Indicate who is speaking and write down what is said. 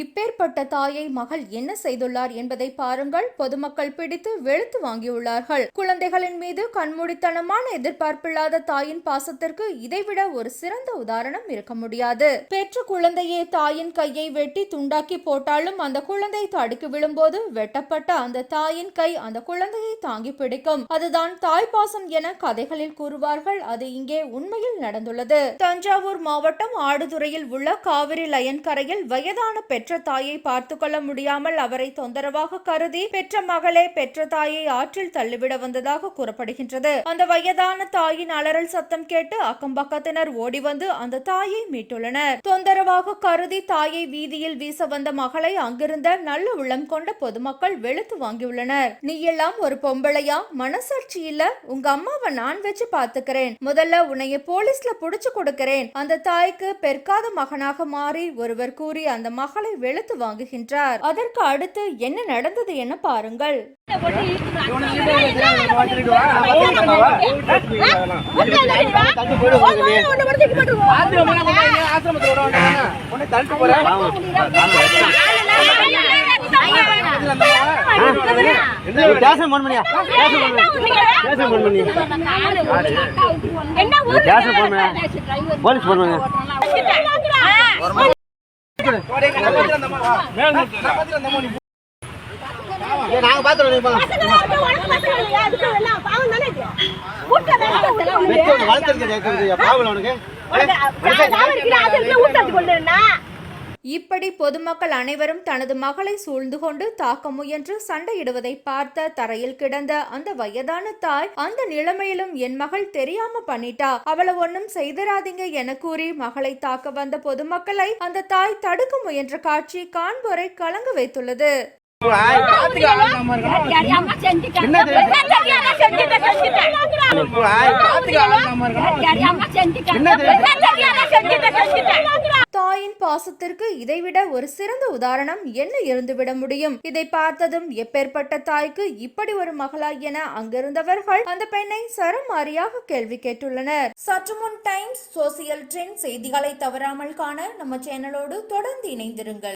Speaker 1: இப்பேற்பட்ட தாயை மகள் என்ன செய்துள்ளார் என்பதை பாருங்கள். பொதுமக்கள் பிடித்து வெளுத்து வாங்கியுள்ளார்கள். குழந்தைகளின் மீது கண்மூடித்தனமான எதிர்பார்ப்பில்லாத தாயின் பாசத்திற்கு இதைவிட ஒரு சிறந்த உதாரணம் இருக்க முடியாது. பெற்ற குழந்தையே தாயின் கையை வெட்டி துண்டாக்கி போட்டாலும் அந்த குழந்தை தடுக்கி விழும்போது வெட்டப்பட்ட அந்த தாயின் கை அந்த குழந்தையை தாங்கி பிடிக்கும். அதுதான் தாய் பாசம் என கதைகளில் கூறுவார்கள். அது இங்கே உண்மையில் நடந்துள்ளது. தஞ்சாவூர் மாவட்டம் ஆடுதுறையில் உள்ள காவிரி லயன் கரையில் வயதான பெற்ற தாயை பார்த்து கொள்ள முடியாமல் அவரை தொந்தரவாக கருதி பெற்ற மகளே பெற்ற தாயை ஆற்றில் தள்ளிவிட வந்ததாக கூறப்படுகின்றது. அந்த வயதான தாயின் அலறல் சத்தம் கேட்டு அக்கம்பக்கத்தினர் ஓடி வந்து அந்த தாயை மீட்டுள்ளனர். தொந்தரவாக கருதி தாயை வீதியில் வீச வந்த மகளை அங்கிருந்த நல்ல உள்ளம் கொண்ட பொதுமக்கள் வெளுத்து வாங்கியுள்ளனர். நீ எல்லாம் ஒரு பொம்பளையா? மனசாட்சி இல்ல. உங்க அம்மாவை நான் வச்சு பாத்துக்கிறேன். முதல்ல உன்னைய போலீஸ்ல புடிச்சு கொடுக்கிறேன். அந்த தாய்க்கு பெற்காத மகனாக மாறி ஒருவர் கூறி அந்த மகளை வெளுத்து வாங்குகின்றார். அதற்கு அடுத்து என்ன நடந்தது என பாருங்கள்.
Speaker 2: போலீஸ் போன் பண்ணுங்க. நாங்க பாத்துறோம் பாவல உனக்கு
Speaker 1: இப்படி பொதுமக்கள் அனைவரும் தனது மகளை சூழ்ந்து கொண்டு தாக்க முயன்று சண்டையிடுவதை பார்த்த தரையில் கிடந்த அந்த வயதான தாய் அந்த நிலைமையிலும் என் மகள் தெரியாம பண்ணிட்டா. அவளை ஒன்னும் செய்திராதீங்க என கூறி மகளை தாக்க வந்த பொதுமக்களை அந்த தாய் தடுக்க முயன்ற காட்சி காண்போரை கலங்க வைத்துள்ளது. தாயின் பாசத்திற்கு இதைவிட ஒரு சிறந்த உதாரணம் என்ன இருந்துவிட முடியும்? இதை பார்த்ததும் எப்பேற்பட்ட தாய்க்கு இப்படி ஒரு மகளா என அங்கிருந்தவர்கள் அந்த பெண்ணை சரமாரியாக கேள்வி கேட்டுள்ளனர். சற்று முன் டைம்ஸ் சோசியல் ட்ரெண்ட் செய்திகளை தவறாமல் காண நம்ம சேனலோடு தொடர்ந்து இணைந்திருங்கள்.